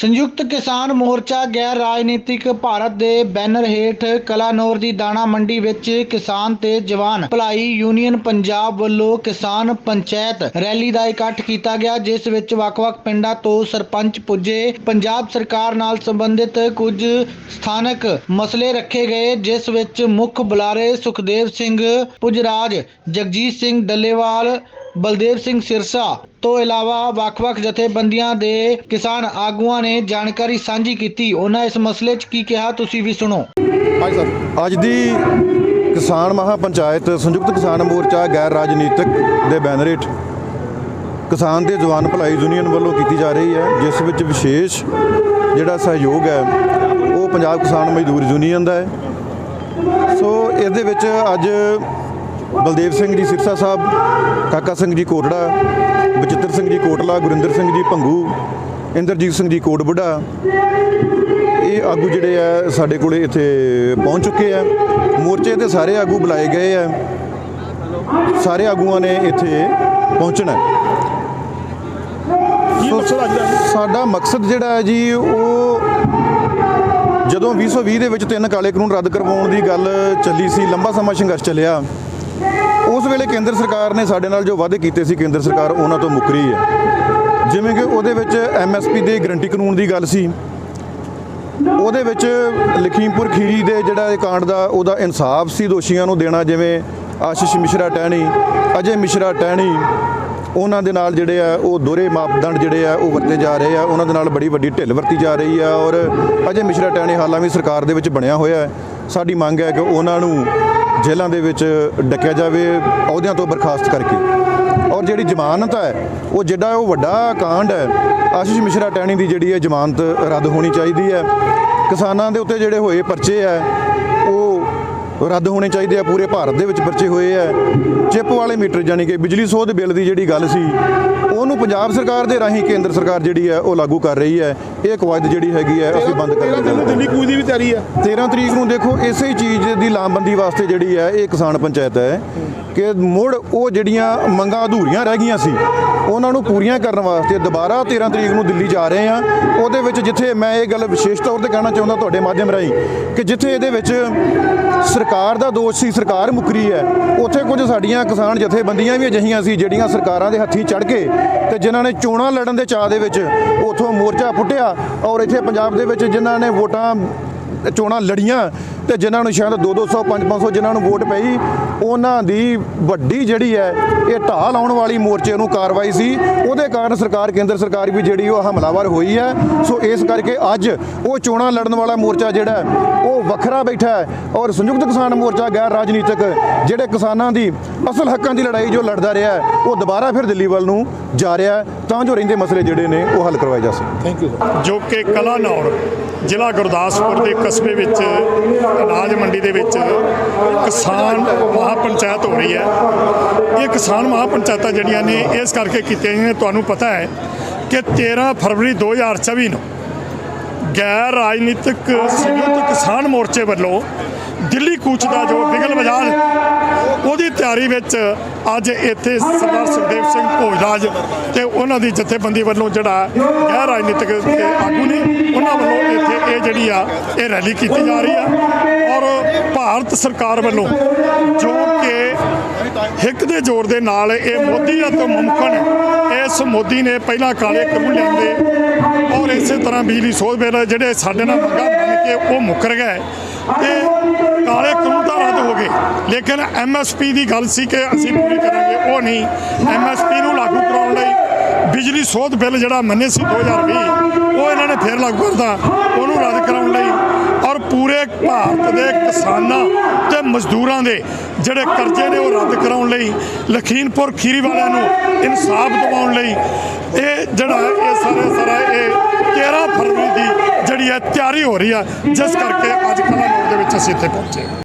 ਸੰਯੁਕਤ ਕਿਸਾਨ ਮੋਰਚਾ ਗੈਰ ਰਾਜਨੀਤਿਕ ਭਾਰਤ ਦੇ ਬੈਨਰ ਹੇਠ ਕਲਾਨੌਰ ਦੀ ਦਾਣਾ ਮੰਡੀ ਵਿੱਚ ਕਿਸਾਨ ਤੇ ਜਵਾਨ ਭਲਾਈ ਯੂਨੀਅਨ ਪੰਜਾਬ ਵੱਲੋਂ ਕਿਸਾਨ ਪੰਚਾਇਤ ਰੈਲੀ ਦਾ ਇਕੱਠ ਕੀਤਾ ਗਿਆ, ਜਿਸ ਵਿੱਚ ਵੱਖ-ਵੱਖ ਪਿੰਡਾਂ ਤੋਂ ਸਰਪੰਚ ਪੁੱਜੇ। ਪੰਜਾਬ ਸਰਕਾਰ ਨਾਲ ਸੰਬੰਧਿਤ ਕੁਝ ਸਥਾਨਕ ਮਸਲੇ ਰੱਖੇ ਗਏ, ਜਿਸ ਵਿੱਚ ਮੁੱਖ ਬੁਲਾਰੇ ਸੁਖਦੇਵ ਸਿੰਘ ਪੁਜਰਾਜ, ਜਗਜੀਤ ਸਿੰਘ ਡੱਲੇਵਾਲ ਬਲਦੇਵ ਸਿੰਘ ਸਿਰਸਾ ਤੋਂ ਇਲਾਵਾ ਵੱਖ-ਵੱਖ ਜਥੇਬੰਦੀਆਂ ਦੇ ਕਿਸਾਨ ਆਗੂਆਂ ਨੇ ਜਾਣਕਾਰੀ ਸਾਂਝੀ ਕੀਤੀ। ਉਹਨਾਂ ਇਸ ਮਸਲੇ 'ਚ ਕੀ ਕਿਹਾ, ਤੁਸੀਂ ਵੀ ਸੁਣੋ। ਹਾਂਜੀ ਸਰ ਅੱਜ ਦੀ ਕਿਸਾਨ ਮਹਾ ਪੰਚਾਇਤ ਸੰਯੁਕਤ ਕਿਸਾਨ ਮੋਰਚਾ ਗੈਰ ਰਾਜਨੀਤਿਕ ਦੇ ਬੈਨਰ ਹੇਠ ਕਿਸਾਨ ਦੇ ਜਵਾਨ ਭਲਾਈ ਯੂਨੀਅਨ ਵੱਲੋਂ ਕੀਤੀ ਜਾ ਰਹੀ ਹੈ, ਜਿਸ ਵਿੱਚ ਵਿਸ਼ੇਸ਼ ਜਿਹੜਾ ਸਹਿਯੋਗ ਹੈ, ਉਹ ਪੰਜਾਬ ਕਿਸਾਨ ਮਜ਼ਦੂਰ ਯੂਨੀਅਨ ਦਾ ਹੈ। ਸੋ, ਇਹਦੇ ਵਿੱਚ ਅੱਜ ਬਲਦੇਵ ਸਿੰਘ ਜੀ ਸਿਰਸਾ ਸਾਹਿਬ ਕਾਕਾ ਸਿੰਘ ਜੀ ਕੋਟੜਾ ਬਚਿੱਤਰ ਸਿੰਘ ਜੀ ਕੋਟਲਾ ਗੁਰਿੰਦਰ ਸਿੰਘ ਜੀ ਭੰਗੂ ਇੰਦਰਜੀਤ ਸਿੰਘ ਜੀ ਕੋਟ ਬੁੱਢਾ ਇਹ ਆਗੂ ਜਿਹੜੇ ਆ ਸਾਡੇ ਕੋਲੇ ਇੱਥੇ ਪਹੁੰਚ ਚੁੱਕੇ ਆ। ਮੋਰਚੇ ਦੇ ਸਾਰੇ ਆਗੂ ਬੁਲਾਏ ਗਏ ਆ। ਸਾਰੇ ਆਗੂਆਂ ਨੇ ਇੱਥੇ ਪਹੁੰਚਣਾ। ਸਾਡਾ ਮਕਸਦ ਜਿਹੜਾ ਹੈ ਜੀ ਉਹ ਜਦੋਂ 2020 ਦੇ ਵਿੱਚ ਤਿੰਨ ਕਾਲੇ ਕਾਨੂੰਨ ਰੱਦ ਕਰਵਾਉਣ ਦੀ ਗੱਲ ਚੱਲੀ ਸੀ ਲੰਬਾ ਸਮਾਂ ਸੰਘਰਸ਼ ਚੱਲਿਆ। ਉਸ ਵੇਲੇ ਕੇਂਦਰ ਸਰਕਾਰ ਨੇ ਸਾਡੇ ਨਾਲ ਜੋ ਵਾਅਦੇ ਕੀਤੇ ਸੀ, ਕੇਂਦਰ ਸਰਕਾਰ ਉਹਨਾਂ ਤੋਂ ਮੁੱਕਰੀ ਹੈ। ਜਿਵੇਂ ਕਿ ਉਹਦੇ ਵਿੱਚ ਐਮਐਸਪੀ ਦੇ ਗਰੰਟੀ ਕਾਨੂੰਨ ਦੀ ਗੱਲ ਸੀ। ਉਹਦੇ ਵਿੱਚ ਲਖੀਮਪੁਰ ਖੀਰੀ ਦੇ ਜਿਹੜਾ ਕਾਂਡ ਦਾ, ਉਹਦਾ ਇਨਸਾਫ ਸੀ ਦੋਸ਼ੀਆਂ ਨੂੰ ਦੇਣਾ, ਜਿਵੇਂ ਆਸ਼ੀਸ਼ ਮਿਸ਼ਰਾ ਟਹਿਣੀ, ਅਜੇ ਮਿਸ਼ਰਾ ਟਹਿਣੀ, ਉਹਨਾਂ ਦੇ ਨਾਲ ਜਿਹੜੇ ਆ, ਉਹ ਦੋਹਰੇ ਮਾਪਦੰਡ ਜਿਹੜੇ ਆ, ਉਹ ਵਰਤੇ ਜਾ ਰਹੇ ਆ। ਉਹਨਾਂ ਦੇ ਨਾਲ ਬੜੀ ਵੱਡੀ ਢਿੱਲ ਵਰਤੀ ਜਾ ਰਹੀ ਆ ਔਰ ਅਜੇ ਮਿਸ਼ਰਾ ਟਹਿਣੀ ਹਾਲਾਂ ਵੀ ਸਰਕਾਰ ਦੇ ਵਿੱਚ ਬਣਿਆ ਹੋਇਆ ਹੈ। ਸਾਡੀ ਮੰਗ ਹੈ ਕਿ ਉਹਨਾਂ ਨੂੰ ਜੇਲ੍ਹਾਂ ਦੇ ਵਿੱਚ ਡੱਕਿਆ ਜਾਵੇ ਅਹੁਦਿਆਂ ਤੋਂ ਬਰਖਾਸਤ ਕਰਕੇ। ਔਰ ਜਿਹੜੀ ਜ਼ਮਾਨਤ ਹੈ, ਉਹ ਜਿਹੜਾ ਉਹ ਵੱਡਾ ਕਾਂਡ ਹੈ, ਆਸ਼ੀਸ਼ ਮਿਸ਼ਰਾ ਟੈਣੀ ਦੀ ਜਿਹੜੀ ਹੈ ਜ਼ਮਾਨਤ ਰੱਦ ਹੋਣੀ ਚਾਹੀਦੀ ਹੈ। ਕਿਸਾਨਾਂ ਦੇ ਉੱਤੇ ਜਿਹੜੇ ਹੋਏ ਪਰਚੇ ਹੈ, ਉਹ ਰੱਦ ਹੋਣੇ ਚਾਹੀਦੇ ਆ, ਪੂਰੇ ਭਾਰਤ ਦੇ ਵਿੱਚ ਪਰਚੇ ਹੋਏ ਆ ਚਿੱਪ ਵਾਲੇ ਮੀਟਰ ਜਾਨੀ ਕਿ ਬਿਜਲੀ ਸੋਧ ਬਿੱਲ ਦੀ ਜਿਹੜੀ ਗੱਲ ਸੀ ਉਹਨੂੰ ਪੰਜਾਬ ਸਰਕਾਰ ਦੇ ਰਾਹੀਂ ਕੇਂਦਰ ਸਰਕਾਰ ਜਿਹੜੀ ਹੈ ਉਹ ਲਾਗੂ ਕਰ ਰਹੀ ਹੈ ਇਹ ਕਵਾਇਦ ਜਿਹੜੀ ਹੈਗੀ ਹੈ ਅਸੀਂ ਬੰਦ ਤੇਰਾਂ ਕਰਨ ਦਿਨ ਦੀ ਦਿੱਲੀ ਕੂਚ ਦੀ ਵੀ ਤਿਆਰੀ ਹੈ। 13 ਤਰੀਕ ਨੂੰ ਦੇਖੋ ਇਸੇ ਹੀ ਚੀਜ਼ ਦੀ ਲਾਮਬੰਦੀ ਵਾਸਤੇ ਜਿਹੜੀ ਹੈ ਇਹ ਕਿਸਾਨ ਪੰਚਾਇਤ ਹੈ ਕਿ ਮੁੜ ਉਹ ਜਿਹੜੀਆਂ ਮੰਗਾਂ ਅਧੂਰੀਆਂ ਰਹਿ ਗਈਆਂ ਸੀ ਉਹਨਾਂ ਨੂੰ ਪੂਰੀਆਂ ਕਰਨ ਵਾਸਤੇ ਦੁਬਾਰਾ 13 ਤਰੀਕ ਨੂੰ ਦਿੱਲੀ ਜਾ ਰਹੇ ਆ ਉਹਦੇ ਵਿੱਚ ਜਿੱਥੇ ਮੈਂ ਇਹ ਗੱਲ ਵਿਸ਼ੇਸ਼ ਤੌਰ ਤੇ ਕਹਿਣਾ ਚਾਹੁੰਦਾ ਤੁਹਾਡੇ ਮਾਧਿਅਮ ਰਾਹੀਂ ਕਿ ਜਿੱਥੇ ਇਹਦੇ ਵਿੱਚ ਸਰਕਾਰ ਦਾ ਦੋਸ਼ ਸੀ, ਸਰਕਾਰ ਮੁਕਰੀ ਹੈ। ਉੱਥੇ ਕੁਝ ਸਾਡੀਆਂ ਕਿਸਾਨ ਜਥੇਬੰਦੀਆਂ ਵੀ ਅਜਿਹੀਆਂ ਸੀ, ਜਿਹੜੀਆਂ ਸਰਕਾਰਾਂ ਦੇ ਹੱਥੀਂ ਚੜ ਕੇ ਤੇ ਜਿਨ੍ਹਾਂ ਨੇ ਚੋਣਾਂ ਲੜਨ ਦੇ ਚਾਅ ਦੇ ਵਿੱਚ ਉਥੋਂ ਮੋਰਚਾ ਪੁੱਟਿਆ ਔਰ ਇੱਥੇ ਪੰਜਾਬ ਦੇ ਵਿੱਚ ਜਿਨ੍ਹਾਂ ਨੇ ਵੋਟਾਂ, ਚੋਣਾਂ ਲੜੀਆਂ ਤੇ ਜਿਨ੍ਹਾਂ ਨੂੰ ਸ਼ਾਇਦ 2-200 5-500 ਜਿਨ੍ਹਾਂ ਨੂੰ ਵੋਟ ਪਈ, ਉਹਨਾਂ ਦੀ ਵੱਡੀ ਜਿਹੜੀ ਹੈ, ਇਹ ਢਾਹ ਲਾਉਣ ਵਾਲੀ ਮੋਰਚੇ ਨੂੰ ਕਾਰਵਾਈ ਸੀ। ਉਹਦੇ ਕਾਰਨ ਸਰਕਾਰ, ਕੇਂਦਰ ਸਰਕਾਰ ਵੀ ਜਿਹੜੀ ਉਹ ਹਮਲਾਵਰ ਹੋਈ ਹੈ। ਸੋ ਇਸ ਕਰਕੇ ਅੱਜ ਉਹ ਚੋਣਾਂ ਲੜਨ ਵਾਲਾ ਮੋਰਚਾ ਜਿਹੜਾ ਉਹ ਵੱਖਰਾ ਬੈਠਾ ਹੈ ਔਰ ਸੰਯੁਕਤ ਕਿਸਾਨ ਮੋਰਚਾ ਗੈਰ ਰਾਜਨੀਤਿਕ, ਜਿਹੜੇ ਕਿਸਾਨਾਂ ਦੀ ਅਸਲ ਹੱਕਾਂ ਦੀ ਲੜਾਈ ਜੋ ਲੜਦਾ ਰਿਹਾ ਉਹ ਦੁਬਾਰਾ ਫਿਰ ਦਿੱਲੀ ਵੱਲ ਨੂੰ ਜਾ ਰਿਹਾ ਤਾਂ ਜੋ ਰਹਿੰਦੇ ਮਸਲੇ ਜਿਹੜੇ ਨੇ, ਉਹ ਹੱਲ ਕਰਵਾਏ ਜਾ ਸਕਣ। ਥੈਂਕ ਯੂ ਜੋ ਕਿ ਕਲਾ ਕਲਾਨੌਰ ਜ਼ਿਲ੍ਹਾ ਗੁਰਦਾਸਪੁਰ ਦੇ ਕਸਬੇ ਵਿੱਚ, ਅਨਾਜ ਮੰਡੀ ਦੇ ਵਿੱਚ ਕਿਸਾਨ ਮਹਾਪੰਚਾਇਤ ਹੋ ਰਹੀ ਹੈ। ਇਹ ਕਿਸਾਨ ਮਹਾਪੰਚਾਇਤਾਂ ਜਿਹੜੀਆਂ ਨੇ, ਇਸ ਕਰਕੇ ਕੀਤੀਆਂ ਨੇ। ਤੁਹਾਨੂੰ ਪਤਾ ਹੈ ਕਿ 13 ਫਰਵਰੀ 2024 ਨੂੰ ਗੈਰ ਰਾਜਨੀਤਿਕ ਸੰਯੁਕਤ ਕਿਸਾਨ ਮੋਰਚੇ ਵੱਲੋਂ ਦਿੱਲੀ ਕੂਚ ਦਾ ਜੋ ਬਿਗਲ ਬਾਜ਼ਾਰ ਉਹਦੀ ਤਿਆਰੀ ਵਿੱਚ ਅੱਜ ਇੱਥੇ ਸਰਦਾਰ ਸੁਖਦੇਵ ਸਿੰਘ ਭੋਜਰਾਜ ਤੇ ਉਹਨਾਂ ਦੀ ਜਥੇਬੰਦੀ ਵੱਲੋਂ ਜਿਹੜਾ ਗੈਰ ਰਾਜਨੀਤਿਕ ਆਗੂ ਨੇ, ਉਹਨਾਂ ਵੱਲੋਂ ਇੱਥੇ ਇਹ ਜਿਹੜੀ ਆ, ਇਹ ਰੈਲੀ ਕੀਤੀ ਜਾ ਰਹੀ ਆ। ਔਰ ਭਾਰਤ ਸਰਕਾਰ ਵੱਲੋਂ ਜੋ ਕਿ ਹਿੱਕ ਦੇ ਜ਼ੋਰ ਦੇ ਨਾਲ ਇਹ ਮੋਦੀ ਤੋਂ ਮੁਮਕਨ, ਇਸ ਮੋਦੀ ਨੇ ਪਹਿਲਾਂ ਕਾਲੇ ਕਾਨੂੰਨ ਲਿਆਂਦੇ ਔਰ ਇਸੇ ਤਰ੍ਹਾਂ ਬਿਜਲੀ ਸੋਧ ਬਿੱਲ ਜਿਹੜੇ ਸਾਡੇ ਨਾਲ ਮੰਗਾ ਮੰਨ ਕੇ ਉਹ ਮੁੱਕਰ ਗਏ ਤੇ ਕਾਲੇ ਕਾਨੂੰਨ ਤਾਂ ਰੱਦ ਹੋ ਗਏ। ਲੇਕਿਨ ਐਮਐਸਪੀ ਦੀ ਗੱਲ ਸੀ ਕਿ ਅਸੀਂ ਪੂਰੀ ਕਰਾਂਗੇ, ਉਹ ਨਹੀਂ। ਐਮਐਸਪੀ ਨੂੰ ਲਾਗੂ ਕਰਾਉਣ ਲਈ ਬਿਜਲੀ ਸੋਧ ਬਿੱਲ ਜਿਹੜਾ ਮੰਨੇ ਸੀ 2020 ਉਹ ਇਹਨਾਂ ਨੇ ਫੇਰ ਲਾਗੂ ਕਰਤਾ। ਉਹਨੂੰ ਰੱਦ ਕਰਾਉਣ ਲਈ ਔਰ ਪੂਰੇ ਭਾਰਤ ਦੇ ਕਿਸਾਨਾਂ ਤੇ ਮਜ਼ਦੂਰਾਂ ਦੇ ਜਿਹੜੇ ਕਰਜ਼ੇ ਨੇ ਉਹ ਰੱਦ ਕਰਾਉਣ ਲਈ, ਲਖੀਮਪੁਰ ਖੀਰੀ ਵਾਲਿਆਂ ਨੂੰ ਇਨਸਾਫ ਦਿਵਾਉਣ ਲਈ ਇਹ ਜਿਹੜਾ ਇਹ ਸਾਰੇ ਸਾਰਾ ਇਹ 13 ਫਰਵਰੀ ਦੀ ਹੈ ਤਿਆਰੀ ਹੋ ਰਹੀ ਹੈ। ਜਿਸ ਕਰਕੇ ਅੱਜ ਕਲਾਨੌਰ ਦੇ ਵਿੱਚ ਅਸੀਂ ਇੱਥੇ ਪਹੁੰਚੇ।